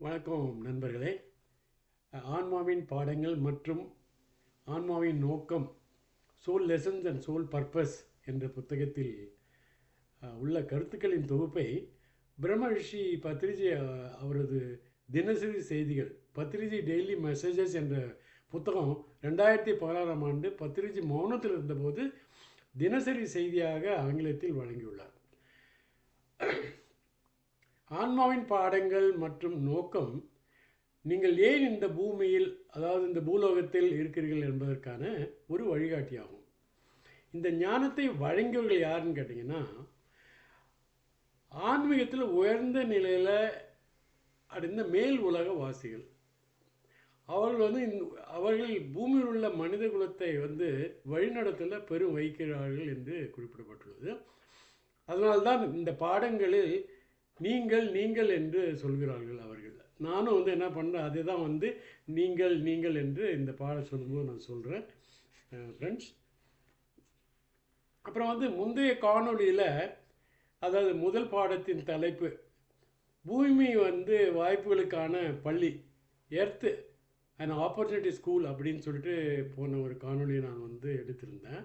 வணக்கம் நண்பர்களே. ஆன்மாவின் பாடங்கள் மற்றும் ஆன்மாவின் நோக்கம் soul lessons and soul purpose என்ற புத்தகத்தில் உள்ள கருத்துக்களின் தொகுப்பை பிரம்ம ரிஷி பத்ரிஜி அவரது தினசரி செய்திகள் பத்ரிஜி டெய்லி மெசேஜஸ் என்ற புத்தகம் ரெண்டாயிரத்தி பதினாறாம் ஆண்டு பத்ரிஜி மௌனத்தில் இருந்தபோது தினசரி செய்தியாக ஆங்கிலத்தில் வழங்கியுள்ளார். ஆன்மாவின் பாடங்கள் மற்றும் நோக்கம் நீங்கள் ஏன் இந்த பூமியில் அதாவது இந்த பூலோகத்தில் இருக்கிறீர்கள் என்பதற்கான ஒரு வழிகாட்டியாகும். இந்த ஞானத்தை வழங்கியவர்கள் யாருன்னு கேட்டிங்கன்னா ஆன்மீகத்தில் உயர்ந்த நிலையில் அடைந்த மேல் உலக வாசிகள். அவர்கள் வந்து அவர்கள் பூமியில் உள்ள மனித குலத்தை வந்து வழிநடத்தல பெரும் வைக்கிறார்கள் என்று குறிப்பிடப்பட்டுள்ளது. அதனால்தான் இந்த பாடங்களில் நீங்கள் நீங்கள் என்று சொல்கிறார்கள் அவர்கள். நானும் வந்து என்ன பண்ணுறேன் அதே தான் வந்து நீங்கள் நீங்கள் என்று இந்த பாட சொல்லும்போது நான் சொல்கிறேன் ஃப்ரெண்ட்ஸ் அப்புறம் வந்து முந்தைய காணொளியில் அதாவது முதல் பாடத்தின் தலைப்பு பூமி வந்து வாய்ப்புகளுக்கான பள்ளி எர்த்து அண்ட் ஆப்பர்ச்சுனிட்டி ஸ்கூல் அப்படின்னு சொல்லிட்டு போன ஒரு காணொளியை நான் வந்து எடுத்திருந்தேன்.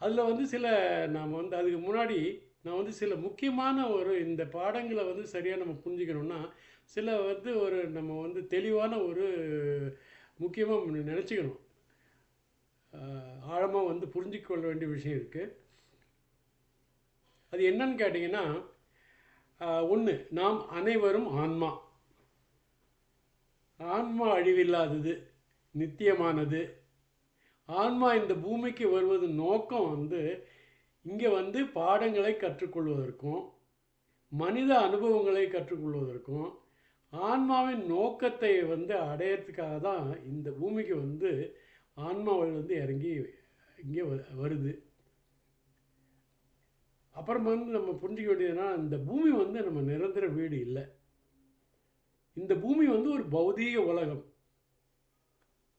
அதில் வந்து சில நாம் வந்து அதுக்கு முன்னாடி நான் வந்து சில முக்கியமான ஒரு இந்த பாடங்களை வந்து சரியாக நம்ம புரிஞ்சுக்கணும்னா சில வந்து ஒரு நம்ம வந்து தெளிவான ஒரு முக்கியமாக நினச்சிக்கணும். ஆழமாக வந்து புரிஞ்சிக்கொள்ள வேண்டிய விஷயம் இருக்குது அது என்னன்னு கேட்டிங்கன்னா ஒன்று நாம் அனைவரும் ஆன்மா. ஆன்மா அழிவில்லாதது நித்தியமானது. ஆன்மா இந்த பூமிக்கு வருவது நோக்கம் வந்து இங்கே வந்து பாடங்களை கற்றுக்கொள்வதற்கும் மனித அனுபவங்களை கற்றுக்கொள்வதற்கும் ஆன்மாவின் நோக்கத்தை வந்து அடையிறதுக்காக தான் இந்த பூமிக்கு வந்து ஆன்மாவில் வந்து இறங்கி இங்கே வ- வருது. அப்புறம் வந்து நம்ம புரிஞ்சிக்க வேண்டியதுன்னா இந்த பூமி வந்து நம்ம நிரந்தர வீடு இல்லை. இந்த பூமி வந்து ஒரு பௌதீக உலகம்.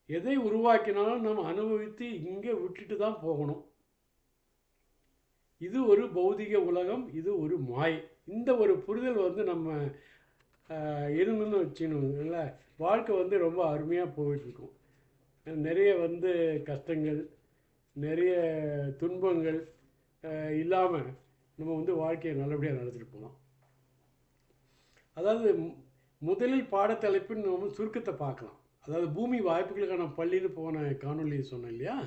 எதை உருவாக்கினாலும் நம்ம அனுபவித்து இங்கே விட்டுட்டு தான் போகணும். இது ஒரு பௌதிக உலகம் இது ஒரு மாய். இந்த ஒரு புரிதல் வந்து நம்ம இருந்துன்னு வச்சுக்கணுங்கள வாழ்க்கை வந்து ரொம்ப அருமையாக போயிட்டுருக்கும். நிறைய வந்து கஷ்டங்கள் நிறைய துன்பங்கள் இல்லாமல் நம்ம வந்து வாழ்க்கையை நல்லபடியாக நடத்திட்டு போகலாம். அதாவது முதலில் பாடத்தலைப்புன்னு நம்ம சுருக்கத்தை பார்க்கலாம். அதாவது பூமி வாய்ப்புகளுக்கான பள்ளின்னு போன காணொலி சொன்னேன் இல்லையா?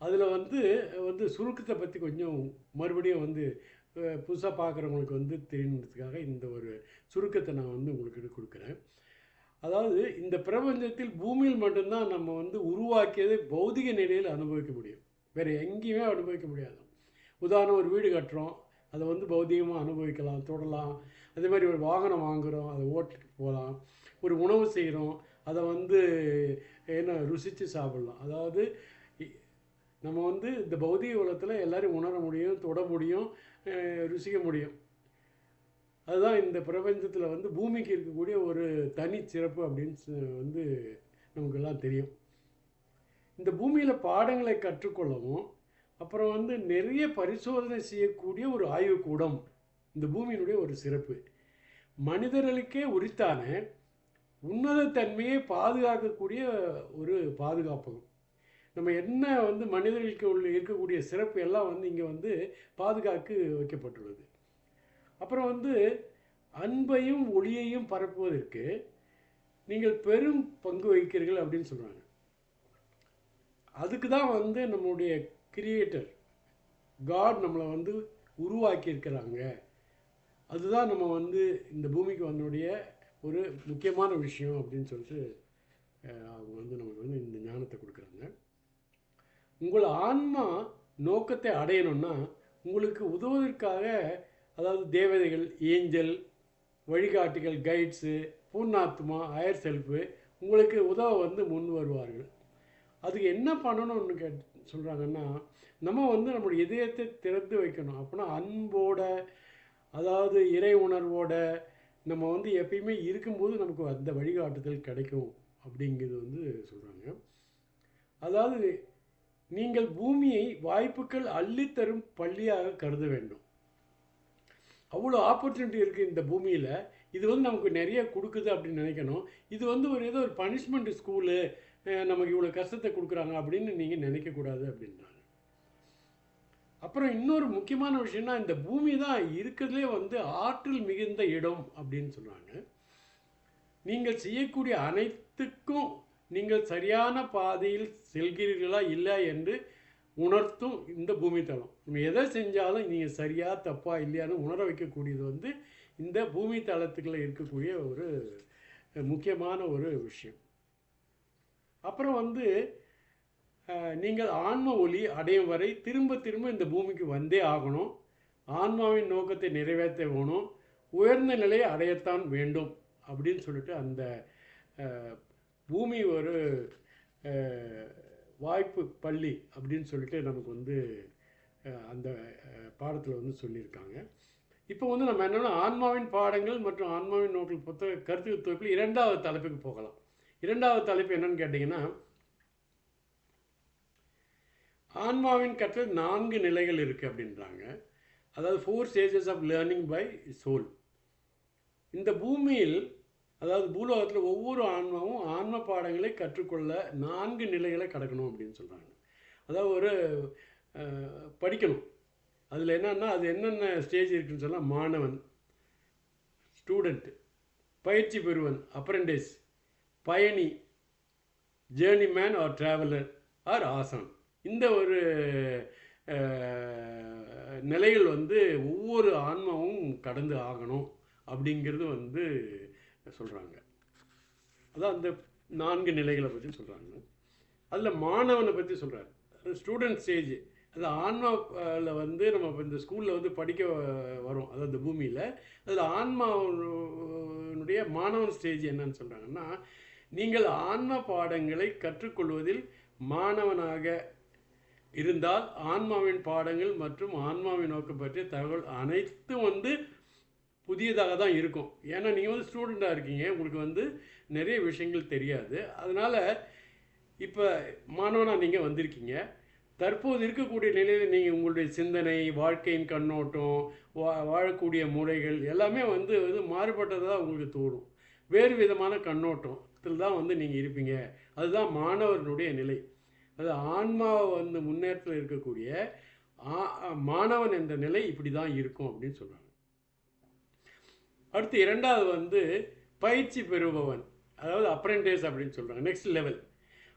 அதில் வந்து வந்து சுருக்கத்தை பற்றி கொஞ்சம் மறுபடியும் வந்து புதுசாக பார்க்குறவங்களுக்கு வந்து தெரியணுன்றதுக்காக இந்த ஒரு சுருக்கத்தை நான் வந்து உங்களுக்கு கொடுக்குறேன். அதாவது இந்த பிரபஞ்சத்தில் பூமியில் மட்டும்தான் நம்ம வந்து உருவாக்கியதை பௌதிக நிலையில் அனுபவிக்க முடியும். வேறு எங்கேயுமே அனுபவிக்க முடியாது. உதாரணம் ஒரு வீடு கட்டுறோம். அதை வந்து பௌதிகமாக அனுபவிக்கலாம் தொடலாம். அதே மாதிரி ஒரு வாகனம் வாங்குகிறோம் அதை ஓட்டிட்டு போகலாம். ஒரு உணவு செய்கிறோம் அதை வந்து என்ன ருசித்து சாப்பிட்லாம். அதாவது இ- நம்ம வந்து இந்த பௌதிக உலகத்தில் எல்லோரும் உணர முடியும் தொட முடியும் ருசிக்க முடியும். அதுதான் இந்த பிரபஞ்சத்தில் வந்து பூமிக்கு இருக்கக்கூடிய ஒரு தனி சிறப்பு அப்படின்னு சொ- வந்து நமக்கெல்லாம் தெரியும். இந்த பூமியில் பாடங்களை கற்றுக்கொள்ளவும் அப்புறம் வந்து நிறைய பரிசோதனை செய்யக்கூடிய ஒரு ஆய்வுக்கூடம் இந்த பூமியினுடைய ஒரு சிறப்பு. மனிதர்களுக்கே உரித்தான உன்னத தன்மையை பாதுகாக்கக்கூடிய ஒரு பாதுகாப்பகம். நம்ம என்ன வந்து மனிதர்களுக்கு உள்ள இருக்கக்கூடிய சிறப்பு எல்லாம் வந்து இங்கே வந்து பாதுகாக்கு வைக்கப்பட்டுள்ளது. அப்புறம் வந்து அன்பையும் ஒளியையும் பரப்புவதற்கு நீங்கள் பெரும் பங்கு வகிக்கிறீர்கள் அப்படின்னு சொல்கிறாங்க அதுக்கு தான் வந்து நம்மளுடைய கிரியேட்டர் காட் நம்மளை வந்து உருவாக்கியிருக்கிறாங்க. அதுதான் நம்ம வந்து இந்த பூமிக்கு வந்தோடைய ஒரு முக்கியமான விஷயம் அப்படின்னு சொல்லிட்டு அவங்க வந்து நமக்கு வந்து இந்த ஞானத்தை கொடுக்குறாங்க. உங்கள் ஆன்மா நோக்கத்தை அடையணும்னா உங்களுக்கு உதவுவதற்காக அதாவது தேவதைகள் ஏஞ்சல் வழிகாட்டிகள் கைட்ஸு பூர்ணாத்மா ஹயர் செல்ஃபு உங்களுக்கு உதவ வந்து முன் வருவார்கள். அதுக்கு என்ன பண்ணணும்னு கேட் சொல்கிறாங்கன்னா நம்ம வந்து நம்மளுடைய இதயத்தை திறந்து வைக்கணும். அப்படின்னா அன்போட அதாவது இறை உணர்வோட நம்ம வந்து எப்பயுமே இருக்கும்போது நமக்கு அந்த வழிகாட்டுதல் கிடைக்கும் அப்படிங்கிறது வந்து சொல்கிறாங்க அதாவது நீங்கள் பூமியை வாய்ப்புகள் அள்ளித்தரும் பள்ளியாக கருத வேண்டும். அவ்வளோ ஆப்பர்ச்சுனிட்டி இருக்குது இந்த பூமியில். இது வந்து நமக்கு நிறைய கொடுக்குது அப்படின்னு நினைக்கணும். இது வந்து ஒரு ஏதோ ஒரு பனிஷ்மெண்ட் ஸ்கூலு நமக்கு இவ்வளோ கஷ்டத்தை கொடுக்குறாங்க அப்படின்னு நீங்கள் நினைக்கக்கூடாது அப்படின்றாங்க. அப்புறம் இன்னொரு முக்கியமான விஷயம்னா இந்த பூமி தான் இருக்கிறதுலே வந்து ஆற்றல் மிகுந்த இடம் அப்படின்னு சொல்கிறாங்க நீங்கள் செய்யக்கூடிய அனைத்துக்கும் நீங்கள் சரியான பாதையில் செல்கிறீர்களா இல்லை என்று உணர்த்தும் இந்த பூமி தளம் நம்ம எதை செஞ்சாலும் நீங்கள் சரியா தப்பா இல்லையான்னு உணர வைக்கக்கூடியது வந்து இந்த பூமி தளத்துக்குள்ள இருக்கக்கூடிய ஒரு முக்கியமான ஒரு விஷயம். அப்புறம் வந்து நீங்கள் ஆன்ம ஒளி அடையும் வரை திரும்ப திரும்ப இந்த பூமிக்கு வந்தே ஆகணும். ஆன்மாவின் நோக்கத்தை நிறைவேற்ற வேணும். உயர்ந்த நிலையை அடையத்தான் வேண்டும் அப்படின்னு சொல்லிட்டு அந்த பூமி ஒரு வாய்ப்பு பள்ளி அப்படின்னு சொல்லிட்டு நமக்கு வந்து அந்த பாடத்தில் வந்து சொல்லியிருக்காங்க. இப்போ வந்து நம்ம என்னென்னா ஆன்மாவின் பாடங்கள் மற்றும் ஆன்மாவின் நோக்கில் புத்தக கருத்து தொகுப்பில் இரண்டாவது தலைப்புக்கு போகலாம். இரண்டாவது தலைப்பு என்னன்னு கேட்டிங்கன்னா ஆன்மாவின் கற்றல் நான்கு நிலைகள் இருக்குது அப்படின்றாங்க. அதாவது four stages of learning by soul இந்த பூமியில் அதாவது பூலோகத்தில் ஒவ்வொரு ஆன்மாவும் ஆன்ம பாடங்களை கற்றுக்கொள்ள நான்கு நிலைகளை கடக்கணும் அப்படின்னு சொல்கிறாங்க அதாவது ஒரு படிக்கணும். அதில் என்னன்னா அது என்னென்ன ஸ்டேஜ் இருக்குன்னு சொன்னால் மாணவன் ஸ்டூடெண்ட்டு பயிற்சி பெறுவன் அப்ரெண்டிஸ் பயணி journeyman or traveller or ஆசான். இந்த ஒரு நிலைகள் வந்து ஒவ்வொரு ஆன்மாவும் கடந்து ஆகணும் அப்படிங்கிறது வந்து சொல்கிறாங்க அதான் அந்த நான்கு நிலைகளை பற்றி சொல்கிறாங்க அதில் மாணவனை பற்றி சொல்கிறார் ஸ்டூடெண்ட் ஸ்டேஜ் அது ஆன்மாவில் வந்து நம்ம இப்போ இந்த ஸ்கூலில் வந்து படிக்க வ- அதாவது இந்த பூமியில். அதில் ஆன்மாவனுடைய மாணவன் ஸ்டேஜ் என்னன்னு சொல்கிறாங்கன்னா நீங்கள் ஆன்ம பாடங்களை கற்றுக்கொள்வதில் மாணவனாக இருந்தால் ஆன்மாவின் பாடங்கள் மற்றும் ஆன்மாவின் நோக்கம் பற்றிய தகவல் அனைத்தும் வந்து புதியதாக தான் இருக்கும். ஏன்னா நீங்கள் வந்து ஸ்டூடெண்ட்டாக இருக்கீங்க. உங்களுக்கு வந்து நிறைய விஷயங்கள் தெரியாது. அதனால் இப்போ மாணவனாக நீங்கள் வந்திருக்கீங்க. தற்போது இருக்கக்கூடிய நிலையில் நீங்கள் உங்களுடைய சிந்தனை வாழ்க்கையின் கண்ணோட்டம் வா வாழக்கூடிய முறைகள் எல்லாமே வந்து வந்து மாறுபட்டதாக உங்களுக்கு தோணும். வேறு விதமான கண்ணோட்டத்தில் தான் வந்து நீங்கள் இருப்பீங்க. அதுதான் மாணவர்களுடைய நிலை. அது ஆன்மாவை வந்து முன்னேற்றத்தில் இருக்கக்கூடிய ஆ- மாணவன் என்ற நிலை இப்படி தான் இருக்கும் அப்படின்னு சொல்கிறாங்க அடுத்து இரண்டாவது வந்து பயிற்சி பெறுபவன். அதாவது அப்ரெண்டைஸ் அப்படின்னு சொல்கிறாங்க நெக்ஸ்ட் லெவல்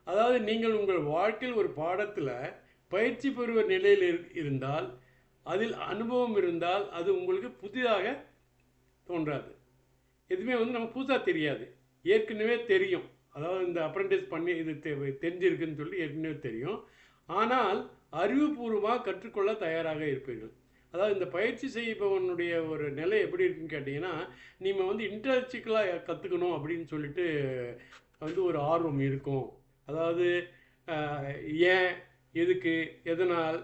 அதாவது நீங்கள் உங்கள் வாழ்க்கையில் ஒரு பாடத்தில் பயிற்சி பெறுவ நிலையில் இரு- இருந்தால் அதில் அனுபவம் இருந்தால் அது உங்களுக்கு புதிதாக தோன்றாது. எதுவுமே வந்து நமக்கு புதுசாக தெரியாது. ஏற்கனவே தெரியும். அதாவது இந்த அப்ரெண்டிஸ் பண்ணி இது தெ- தெரிஞ்சிருக்குன்னு சொல்லி ஏற்கனவே தெரியும். ஆனால் அறிவுபூர்வமாக கற்றுக்கொள்ள தயாராக இருப்பீர்கள். அதாவது இந்த பயிற்சி செய்பவனுடைய ஒரு நிலை எப்படி இருக்குன்னு கேட்டிங்கன்னா நீங்கள் வந்து இன்டர்ச்சிக்கலாக கற்றுக்கணும் அப்படின்னு சொல்லிட்டு வந்து ஒரு ஆர்வம் இருக்கும். அதாவது ஏன் எதுக்கு எதனால்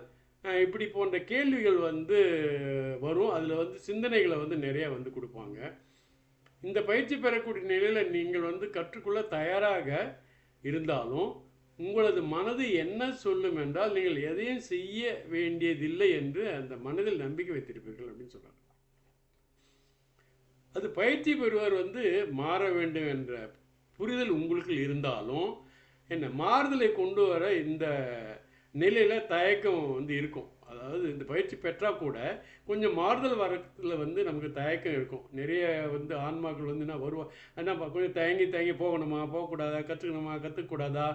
இப்படி போன்ற கேள்விகள் வந்து வரும். அதில் வந்து சிந்தனைகளை வந்து நிறைய வந்து கொடுப்பாங்க. இந்த பயிற்சி பெறக்கூடிய நிலையில் நீங்கள் வந்து கற்றுக்கொள்ள தயாராக இருந்தாலும் உங்களது மனது என்ன சொல்லும் என்றால் நீங்கள் எதையும் செய்ய வேண்டியதில்லை என்று அந்த மனதில் நம்பிக்கை வைத்திருப்பீர்கள் அப்படின்னு சொல்றாங்க. அது பயிற்சி பெறுவர் வந்து மாற வேண்டும் என்ற புரிதல் உங்களுக்கு இருந்தாலும் என்ன மாறுதலை கொண்டு வர இந்த நிலையில் தயக்கம் வந்து இருக்கும். அதாவது இந்த பயிற்சி பெற்றால் கூட கொஞ்சம் மாறுதல் வரத்துல வந்து நமக்கு தயக்கம் இருக்கும். நிறைய வந்து ஆன்மாக்கள் வந்து என்ன வருவா என்ன கொஞ்சம் தயங்கி தயங்கி போகணுமா போகக்கூடாதா கற்றுக்கணுமா கற்றுக்கூடாதா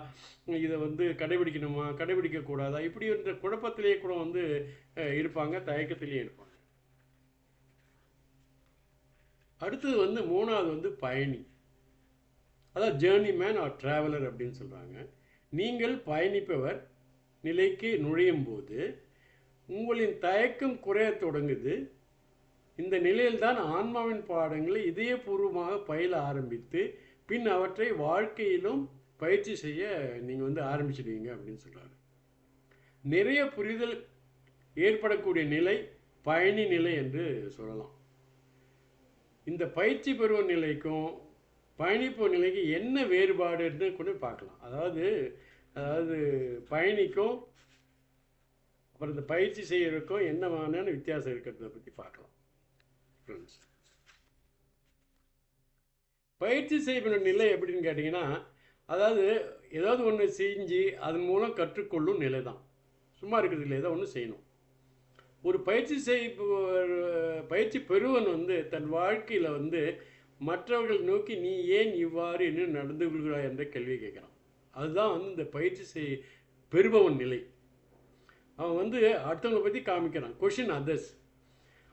இதை வந்து கடைபிடிக்கணுமா கடைபிடிக்கக்கூடாதா இப்படி இந்த குழப்பத்திலேயே கூட வந்து இருப்பாங்க தயக்கத்திலேயே இருப்பாங்க. அடுத்தது வந்து மூணாவது வந்து பயணி. அதாவது ஜேர்னி மேன் ஆர் ட்ராவலர் அப்படின்னு சொல்கிறாங்க நீங்கள் பயணிப்பவர் நிலைக்கு நுழையும் போது உங்களின் தயக்கம் குறையத் தொடங்குது. இந்த நிலையில்தான் ஆன்மாவின் பாடங்களை இதயபூர்வமாக பயில ஆரம்பித்து பின் அவற்றை வாழ்க்கையிலும் பயிற்சி செய்ய நீங்கள் வந்து ஆரம்பிச்சிடுவீங்க அப்படின்னு சொல்கிறாரு நிறைய புரிதல் ஏற்படக்கூடிய நிலை பயணி நிலை என்று சொல்லலாம். இந்த பயிற்சி பெறுவ நிலைக்கும் பயணிப்பு நிலைக்கு என்ன வேறுபாடுன்னு கூட பார்க்கலாம். அதாவது அதாவது பயணிக்கும் அப்புறம் இந்த பயிற்சி செய்யறதுக்கும் என்னமான வித்தியாசம் இருக்கிறத பற்றி பார்க்கலாம். ஃப்ரெண்ட்ஸ் பயிற்சி செய்யும் நிலை எப்படின்னு கேட்டிங்கன்னா அதாவது ஏதாவது ஒன்று செஞ்சு அதன் மூலம் கற்றுக்கொள்ளும் நிலை தான் சும்மா இருக்கிறது இல்லை ஏதோ ஒன்று செய்யணும். ஒரு பயிற்சி செய் பயிற்சி பெறுவன் வந்து தன் வாழ்க்கையில் வந்து மற்றவர்கள் நோக்கி நீ ஏன் இவ்வாறு என்ன நடந்து கொள்கிறாய் என்ற கேள்வி கேட்குறான். அதுதான் வந்து இந்த பயிற்சி செய் பெறுபவன் நிலை. அவன் வந்து அடுத்தவங்களை பற்றி காமிக்கிறான். கொஷின் அதர்ஸ்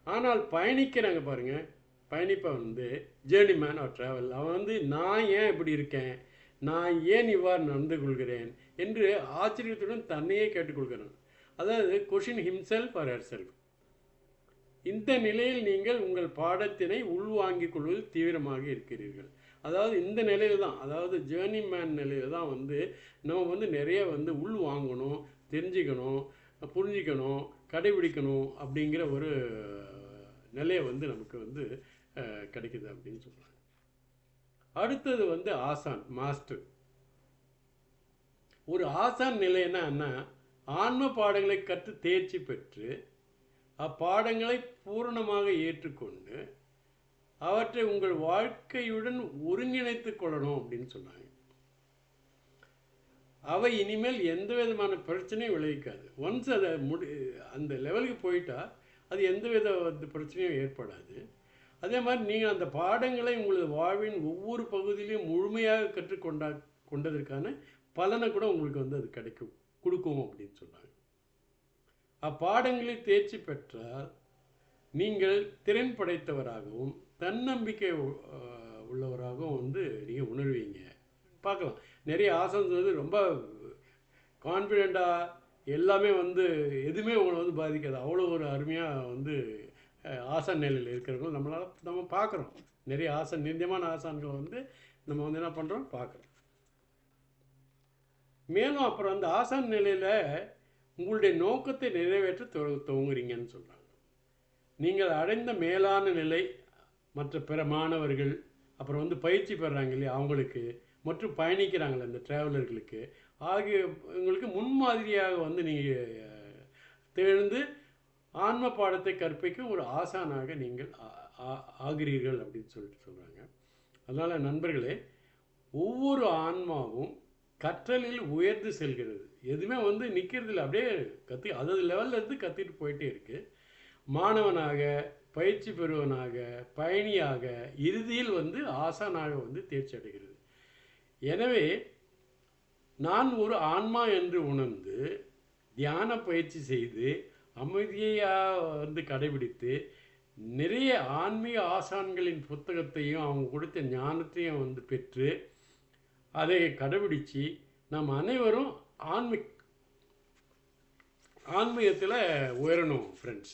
ஆனால் பயணிக்கிறாங்க பாருங்கள் பயணிப்பவன் வந்து ஜேர்னி மேன் ஆர் ட்ராவல் அவன் வந்து நான் ஏன் இப்படி இருக்கேன்? நான் ஏன் இவ்வாறு நடந்து கொள்கிறேன்? என்று ஆச்சரியத்துடன் தன்னையே கேட்டுக்கொள்கிறான். அதாவது question himself or herself இந்த நிலையில் நீங்கள் உங்கள் பாடத்தினை உள்வாங்கிக் கொள்வதில் தீவிரமாக இருக்கிறீர்கள். அதாவது இந்த நிலையில தான் அதாவது ஜேர்னி மேன் நிலையில தான் வந்து நம்ம வந்து நிறைய வந்து உள் வாங்கணும் தெரிஞ்சுக்கணும் புரிஞ்சிக்கணும் கடைபிடிக்கணும் அப்படிங்கிற ஒரு நிலையை வந்து நமக்கு வந்து கிடைக்குது அப்படின்னு சொல்கிறாங்க அடுத்தது வந்து ஆசான் மாஸ்டர் ஒரு ஆசான் நிலைன்னா என்ன? ஆன்ம பாடங்களை கற்று தேர்ச்சி பெற்று அப்பாடங்களை பூரணமாக ஏற்றுக்கொண்டு அவற்றை உங்கள் வாழ்க்கையுடன் ஒருங்கிணைத்துக் கொள்ளணும் அப்படின்னு சொன்னாங்க. அவை இனிமேல் எந்த விதமான பிரச்சனையும் விளைவிக்காது. ஒன்ஸ் அதை முடி அந்த லெவலுக்கு போயிட்டா அது எந்த வித பிரச்சனையும் ஏற்படாது. அதே மாதிரி நீங்கள் அந்த பாடங்களை உங்களது வாழ்வின் ஒவ்வொரு பகுதியிலையும் முழுமையாக கற்றுக்கொண்டா கொண்டதற்கான பலனை கூட உங்களுக்கு வந்து அது கிடைக்கும் கொடுக்கும் அப்படின்னு சொன்னாங்க. அப்பாடங்களில் தேர்ச்சி பெற்றால் நீங்கள் திறன் படைத்தவராகவும் தன்னம்பிக்கை உள்ளவராகவும் வந்து நீங்கள் உணர்வீங்க. பார்க்கலாம். நிறைய ஆசன்ஸ் வந்து ரொம்ப கான்ஃபிடெண்ட்டாக எல்லாமே வந்து எதுவுமே உங்களை வந்து பாதிக்காது. அவ்வளோ ஒரு அருமையாக வந்து ஆசான் நிலையில் இருக்கிறவங்களும் நம்மளால் நம்ம பார்க்குறோம். நிறைய ஆசான் நித்தியமான ஆசான்களை வந்து நம்ம வந்து என்ன பண்ணுறோம் பார்க்குறோம். மேலும் அப்புறம் அந்த ஆசான் நிலையில் உங்களுடைய நோக்கத்தை நிறைவேற்ற துவங்குறீங்கன்னு சொல்கிறாங்க நீங்கள் அடைந்த மேலான நிலை மற்ற பிற மாணவர்கள் அப்புறம் வந்து பயிற்சி பெறுறாங்க இல்லையா அவங்களுக்கு மற்றும் பயணிக்கிறாங்களே அந்த டிராவலர்களுக்கு ஆகிய உங்களுக்கு முன்மாதிரியாக வந்து நீங்கள் திகழ்ந்து ஆன்ம பாடத்தை கற்பிக்கும் ஒரு ஆசானாக நீங்கள் ஆ- ஆகிறீர்கள் அப்படின்னு சொல்லிட்டு சொல்கிறாங்க அதனால் நண்பர்களே ஒவ்வொரு ஆன்மாவும் கற்றலில் உயர்ந்து செல்கிறது. எதுவுமே வந்து நிற்கிறதில்ல அப்படியே கற்று அதது லெவலில் இருந்து கற்றுட்டு போயிட்டே இருக்குது மாணவனாக பயிற்சி பெறுவனாக பயணியாக இறுதியில் வந்து ஆசானாக வந்து தேர்ச்சி அடைகிறது. எனவே நான் ஒரு ஆன்மா என்று உணர்ந்து தியான பயிற்சி செய்து அமைதியாக வந்து கடைபிடித்து நிறைய ஆன்மீக ஆசான்களின் புத்தகத்தையும் அவங்க கொடுத்த ஞானத்தையும் வந்து பெற்று அதை கடைபிடித்து நாம் அனைவரும் ஆன்மீ ஆன்மீகத்தில் உயரணும் ஃப்ரெண்ட்ஸ்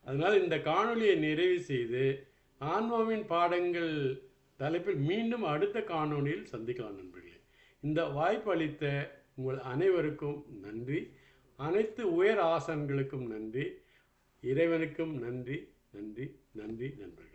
அதனால் இந்த காணொளியை நிறைவு செய்து ஆன்மாவின் பாடங்கள் தலைப்பில் மீண்டும் அடுத்த காணொளியில் சந்திக்கலாம் நண்பர்களே. இந்த வாய்ப்பு அளித்த உங்கள் அனைவருக்கும் நன்றி. அனைத்து உயர் ஆசன்களுக்கும் நன்றி. இறைவனுக்கும் நன்றி. நன்றி. நன்றி நண்பர்கள்.